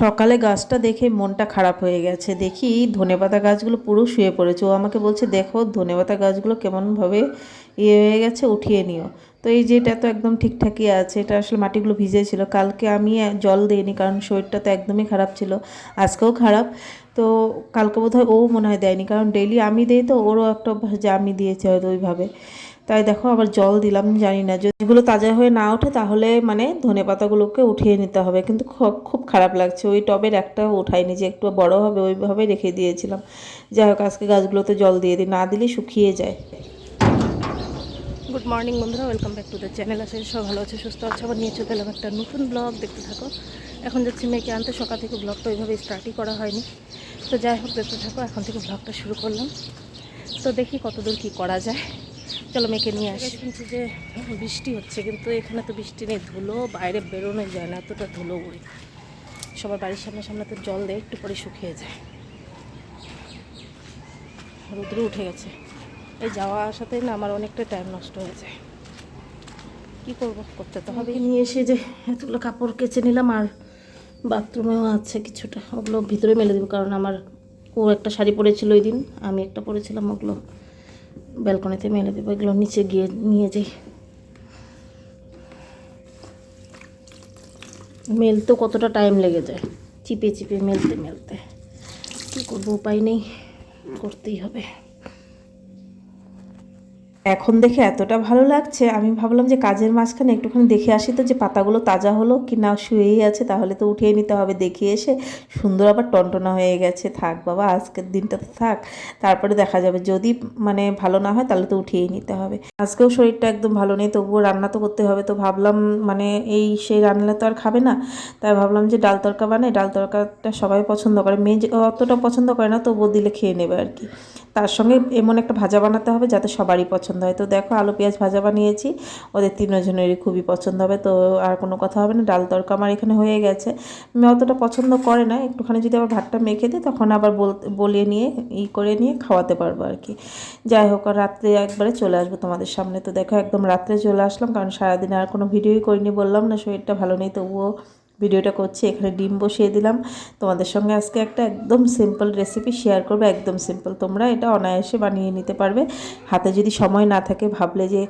সকালে গাছটা দেখে মনটা খারাপ হয়ে গেছে। দেখি ধনেপাতা গাছগুলো পুরো শুয়ে পড়েছে। ও আমাকে বলছে, দেখো, ধনেপাতা গাছগুলো কেমনভাবে ইয়ে হয়ে গেছে, উঠিয়ে নিও। তো এই যে এটা তো একদম ঠিকঠাকই আছে। এটা আসলে মাটিগুলো ভিজে ছিল কালকে আমি জল দিইনি, কারণ শরীরটা তো একদমই খারাপ ছিল। আজকেও খারাপ। তো কালকে বোধহয় ও মনে হয় দেয়নি, কারণ ডেইলি আমি দিই তো, ওরও একটা অভ্যাস যে আমি দিয়েছি হয়তো ওইভাবে। তাই দেখো, আবার জল দিলাম, জানি না। যদি এগুলো তাজা হয়ে না ওঠে, তাহলে মানে ধনে পাতাগুলোকে উঠিয়ে নিতে হবে। কিন্তু খুব খারাপ লাগছে। ওই টবের একটা উঠাইনি যে একটু বড় হবে, ওইভাবে রেখে দিয়েছিলাম। যাই হোক, আজকে গাছগুলোতে জল দিয়ে দিই, না দিলে শুকিয়ে যায়। গুড মর্নিং বন্ধুরা, welcome back to the channel. আছে সব ভালো আছে, সুস্থ আছে, আবার নিয়ে চলে এলাম একটা নতুন ব্লগ দেখতে থাকো। এখন যাচ্ছি মেয়েকে আনতে। সকাল থেকে ব্লগটা ওইভাবে স্টার্টই করা হয়নি। তো যাই হোক, দেখতে থাকো। এখন থেকে ব্লগটা শুরু করলাম। তো দেখি কতদূর কি করা যায়। চলো মেয়েকে নিয়ে আসি। শুনছি যে বৃষ্টি হচ্ছে কিন্তু এখানে তো বৃষ্টি নেই ধুলো বাইরে বেরোনো যায় না এতটা ধুলো উড়ে। সবার বাড়ির সামনে সামনে তো জল দেয় একটু পরে শুকিয়ে যায়। রৌদ্র উঠে গেছে। এই যাওয়া আসাতে না আমার অনেকটা টাইম নষ্ট হয়ে যায়। কী করব করতে তো হবে নিয়ে এসে যে এতগুলো কাপড় কেচে নিলাম আর বাথরুমেও আছে কিছুটা ওগুলো ভিতরে মেলে দেবো কারণ আমার ও একটা শাড়ি পরেছিল ওই দিন আমি একটা পরেছিলাম ওগুলো। ব্যালকনিতে মেলে দেবো, এগুলো নিচে গিয়ে নিয়ে যাই। মেলতেও কতটা টাইম লেগে যায়? চিপে চিপে মেলতে মেলতে। কী করব, উপায় নেই, করতেই হবে। এখন দেখে এতটা ভালো লাগছে, আমি ভাবলাম যে কাজের মাঝখানে একটুখানি দেখে আসি তো যে পাতাগুলো তাজা হলো কি না শুয়েই আছে, তাহলে তো উঠিয়ে নিতে হবে দেখে এসে। সুন্দর আবার টনটনা হয়ে গেছে, থাক বাবা, আজকের দিনটা তো থাক। তারপরে দেখা যাবে, যদি মানে ভালো না হয় তাহলে তো উঠিয়েই নিতে হবে। আজকেও শরীরটা একদম ভালো নেই, তবুও রান্না তো করতে হবে, তো ভাবলাম মানে এই সেই রান্নালে তো আর খাবে না। তাই ভাবলাম যে ডাল তরকা বানাই, ডাল তরকাটা সবাই পছন্দ করে, মেয়ে অতটা পছন্দ করে না, তবুও দিলে খেয়ে নেবে আর কি। তার সঙ্গে এমন একটা ভাজা বানাতে হবে যাতে সবারই পছন্দ হয়। তো দেখো আলু, পেঁয়াজ ভাজা বানিয়েছি। ওদের তিনজনেরই খুবই পছন্দ হবে। তো আর কোনো কথা হবে না, ডাল তরকা আমার এখানে হয়ে গেছে। মেয়ে অতটা পছন্দ করে না, একটুখানি যদি আবার ভাতটা মেখে দিই তখন আবার বলিয়ে নিয়ে, ই করে নিয়ে খাওয়াতে পারব আর কি। যাই হোক, আর রাত্রে একবারে চলে আসব তোমাদের সামনে। তো দেখো একদম রাত্রে চলে আসলাম, কারণ সারাদিন আর কোনো ভিডিওই করিনি, বললাম না শরীরটা ভালো নেই, তবুও ভিডিওটা করছি, এখানে ডিম বসিয়ে দিলাম। তোমাদের সঙ্গে আজকে একটা একদম সিম্পল রেসিপি শেয়ার করব, একদম সিম্পল তোমরা এটা অনায়াসে বানিয়ে নিতে পারবে। হাতে যদি সময় না থাকে, ভাবলে যে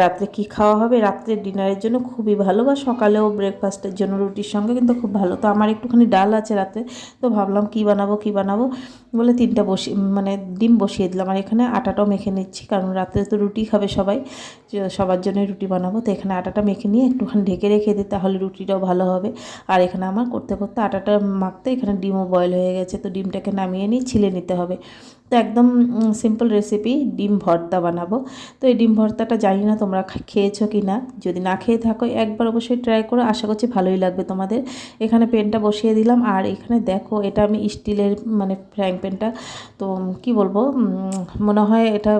রাত্রে কি খাওয়া হবে? রাত্রে ডিনারের জন্য খুবই ভালো বা সকালেও ব্রেকফাস্টের জন্য রুটির সঙ্গে কিন্তু খুব ভালো। তো আমার একটুখানি ডাল আছে রাত্রে তো ভাবলাম কি বানাবো কি বানাবো? বলে তিনটা বসিয়ে মানে ডিম বসিয়ে দিলাম। আর এখানে আটাটাও মেখে নিচ্ছি, কারণ রাত্রে তো রুটি খাবে সবাই। সবার জন্যই রুটি বানাবো, তো এখানে আটাটা মেখে নিয়ে একটুখানি ঢেকে রেখে দিই, তাহলে রুটিটাও ভালো হবে। আর এখানে আমার করতে করতে আটাটা মাখতে এখানে ডিমও বয়েল হয়ে গেছে। তো ডিমটাকে নামিয়ে নিয়ে ছিলে নিতে হবে। তো একদম সিম্পল রেসিপি ডিম ভর্তা বানাবো। তো এই ডিম ভর্তাটা জানি না তোমরা খেয়েছো কি না যদি না খেয়ে থাকো, একবার অবশ্যই ট্রাই করো। আশা করছি ভালোই লাগবে তোমাদের। এখানে পেনটা বসিয়ে দিলাম। আর এখানে দেখো, এটা আমি স্টিলের মানে ফ্রাইং প্যানটা তো কি বলব মনে হয় এটা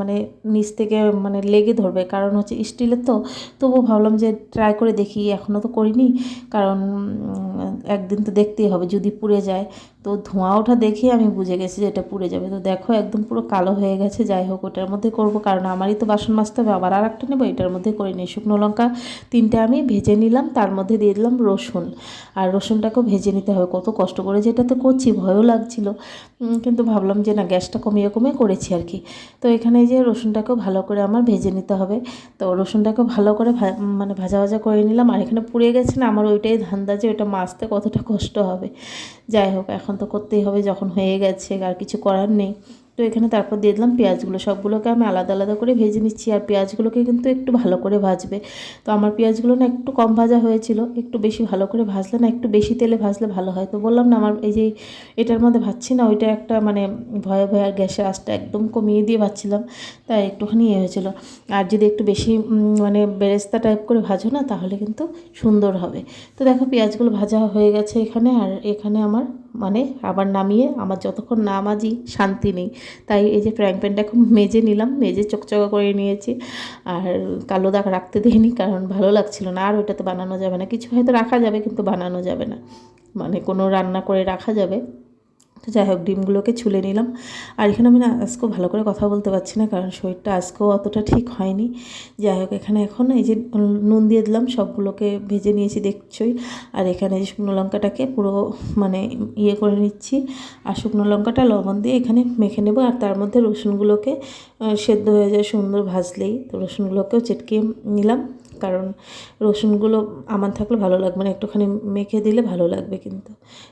মানে নিচ থেকে মানে লেগে ধরবে। কারণ হচ্ছে স্টিলের তো। তবুও ভাবলাম যে ট্রাই করে দেখি। এখনও তো করিনি। কারণ একদিন তো দেখতেই হবে। যদি পুড়ে যায় তো ধোঁয়া ওঠা দেখে আমি বুঝে গেছি যে এটা পুড়ে যাবে। তো দেখো একদম পুরো কালো হয়ে গেছে, যাই হোক ওটার মধ্যে করব। কারণ আমারই তো বাসন মাজতে হবে, আবার আর একটা নেব, এটার মধ্যে করে নিই। শুকনো লঙ্কা তিনটে আমি ভেজে নিলাম, তার মধ্যে দিয়ে দিলাম রসুন। আর রসুনটাকেও ভেজে নিতে হবে, কত কষ্ট করে যেটা তো করছি, ভয়ও লাগছিল। কিন্তু ভাবলাম যে না, গ্যাসটা কমিয়ে কমিয়ে করেছি আর কি। তো এখানে যে রসুনটাকেও ভালো করে আমার ভেজে নিতে হবে। তো রসুনটাকেও ভালো করে মানে ভাজা ভাজা করে নিলাম। আর এখানে পুড়ে গেছে না, আমার ওইটাই ধান্দা যে ওটা মাছতে কতটা কষ্ট হবে। যাই হোক, এখন তো করতেই হবে, যখন হয়ে গেছে আর কিছু করার নেই। তো এখানে তারপর দিয়ে দিলাম পেঁয়াজগুলো। সবগুলোকে আমি আলাদা আলাদা করে ভেজে নিচ্ছি আর পেঁয়াজগুলোকে কিন্তু একটু ভালো করে ভাজবে। তো আমার পেঁয়াজগুলো না একটু কম ভাজা হয়েছিল, একটু বেশি ভালো করে ভাজলে না একটু বেশি তেলে ভাজলে ভালো হয়। তো বললাম না আমার এই যে এটার মধ্যে ভাজছি না, ওইটা একটা মানে ভয়ে ভয়ে আর গ্যাসের আঁচটা একদম কমিয়ে দিয়ে ভাজছিলাম, তাই একটুখানি ইয়ে হয়েছিল। আর যদি একটু বেশি মানে বেরেস্তা টাইপ করে ভাজো না, তাহলে কিন্তু সুন্দর হবে। তো দেখো পেঁয়াজগুলো ভাজা হয়ে গেছে এখানে, আর এখানে আমার মানে আবার নামিয়ে আমার যতক্ষণ না মাজি, শান্তি নেই। তাই এই যে ফ্র্যাং প্যানটা এখন মেজে নিলাম, মেজে চকচকা করে নিয়েছি। আর কালো দাগ রাখতে দিইনি কারণ ভালো লাগছিল না। আর ওইটা তো বানানো যাবে না। কিছু হয়তো রাখা যাবে, কিন্তু বানানো যাবে না। মানে কোনো রান্না করে রাখা যাবে। তো যাই হোক, ডিমগুলোকে ছুলে নিলাম। আর এখানে আমি না আজকেও ভালো করে কথা বলতে পারছি না, কারণ শরীরটা আজকেও অতটা ঠিক হয়নি। যাই হোক, এখানে এখন এই যে নুন দিয়ে দিলাম, সবগুলোকে ভেজে নিয়েছি দেখছই। আর এখানে যে শুকনো লঙ্কাটাকে পুরো মানে ইয়ে করে নিচ্ছি। আর শুকনো লঙ্কাটা লবণ দিয়ে এখানে মেখে নেব। আর তার মধ্যে রসুনগুলোকে সেদ্ধ হয়ে যায় সুন্দর ভাজলেই। তো রসুনগুলোকেও চেটকে নিলাম। কারণ রসুনগুলো আমার থাকলে ভালো লাগবে না, একটুখানি মেখে দিলে ভালো লাগবে কিন্তু।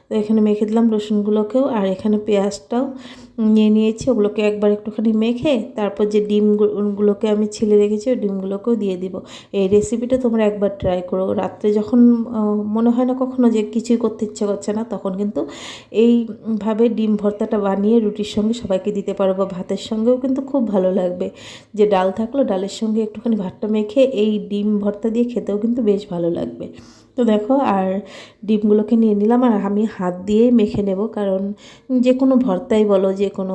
তো এখানে মেখে দিলাম রসুনগুলোকেও আর এখানে পেঁয়াজটাও নিয়ে নিয়েছি, ওগুলোকে একবার একটুখানি মেখে তারপর যে ডিমগুলোকে আমি ছিলে রেখেছি ওই ডিমগুলোকেও দিয়ে দিব। এই রেসিপিটা তোমরা একবার ট্রাই করো। রাত্রে যখন মনে হয় না কখনো যে কিছুই করতে ইচ্ছে করছে না, তখন কিন্তু এইভাবে ডিম ভর্তাটা বানিয়ে রুটির সঙ্গে সবাইকে দিতে পারো বা ভাতের সঙ্গেও কিন্তু খুব ভালো লাগবে। যে ডাল থাকল, ডালের সঙ্গে একটুখানি ভাতটা মেখে এই ডিম ভর্তা দিয়ে খেতেও কিন্তু বেশ ভালো লাগবে। তো দেখো, আর ডিমগুলোকে নিয়ে নিলাম আর আমি হাত দিয়েই মেখে নেব। কারণ যে কোনো ভর্তাই বলো, যে কোনো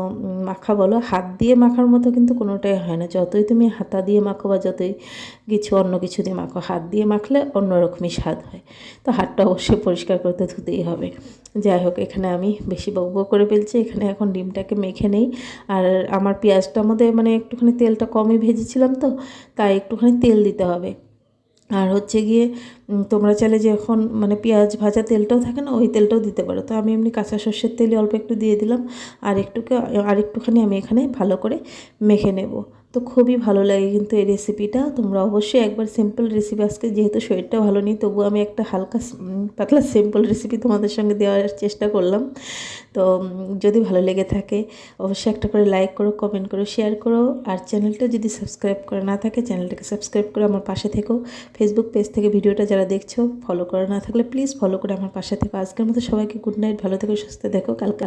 মাখা বলো, হাত দিয়ে মাখার মতো কিন্তু কোনোটাই হয় না। যতই তুমি হাতা দিয়ে মাখো বা যতই কিছু অন্য কিছু দিয়ে মাখো, হাত দিয়ে মাখলে অন্যরকমই স্বাদ হয়। তো হাতটা অবশ্যই পরিষ্কার করতে ধুতেই হবে। যাই হোক, এখানে আমি বেশি বকবক করে ফেলছি, এখানে এখন ডিমটাকে মেখে নেই। আর আমার পেঁয়াজটার মধ্যে মানে একটুখানি তেলটা কমই ভেজেছিলাম তো, তাই একটুখানি তেল দিতে হবে। আর হচ্ছে গিয়ে তোমরা চাইলে যে এখন মানে পেঁয়াজ ভাজা তেলটাও থাকে না, ওই তেলটাও দিতে পারো। তো আমি এমনি কাঁচা সর্ষের তেলই অল্প একটু দিয়ে দিলাম। আর একটুকে আর একটুখানি আমি এখানে ভালো করে মেখে নেব। তো খুবই ভালো লাগে কিন্তু এই রেসিপিটা তোমরা অবশ্যই একবার সিম্পল রেসিপি আজকে যেহেতু শরীরটা ভালো নেই তবু আমি একটা হালকা পাতলা সিম্পল রেসিপি তোমাদের সঙ্গে দেওয়ার চেষ্টা করলাম। তো যদি ভালো লেগে থাকে, অবশ্যই একটা করে লাইক করো কমেন্ট করো শেয়ার করো। আর চ্যানেলটা যদি সাবস্ক্রাইব করা না থাকে চ্যানেলটাকে সাবস্ক্রাইব করে আমার পাশে থেকো। ফেসবুক পেজ থেকে ভিডিওটা যারা দেখছ ফলো করা না থাকলে প্লিজ ফলো করে আমার পাশে থেকো। আজকের মতো সবাইকে গুড নাইট ভালো থেকো, সুস্থ দেখো কালকে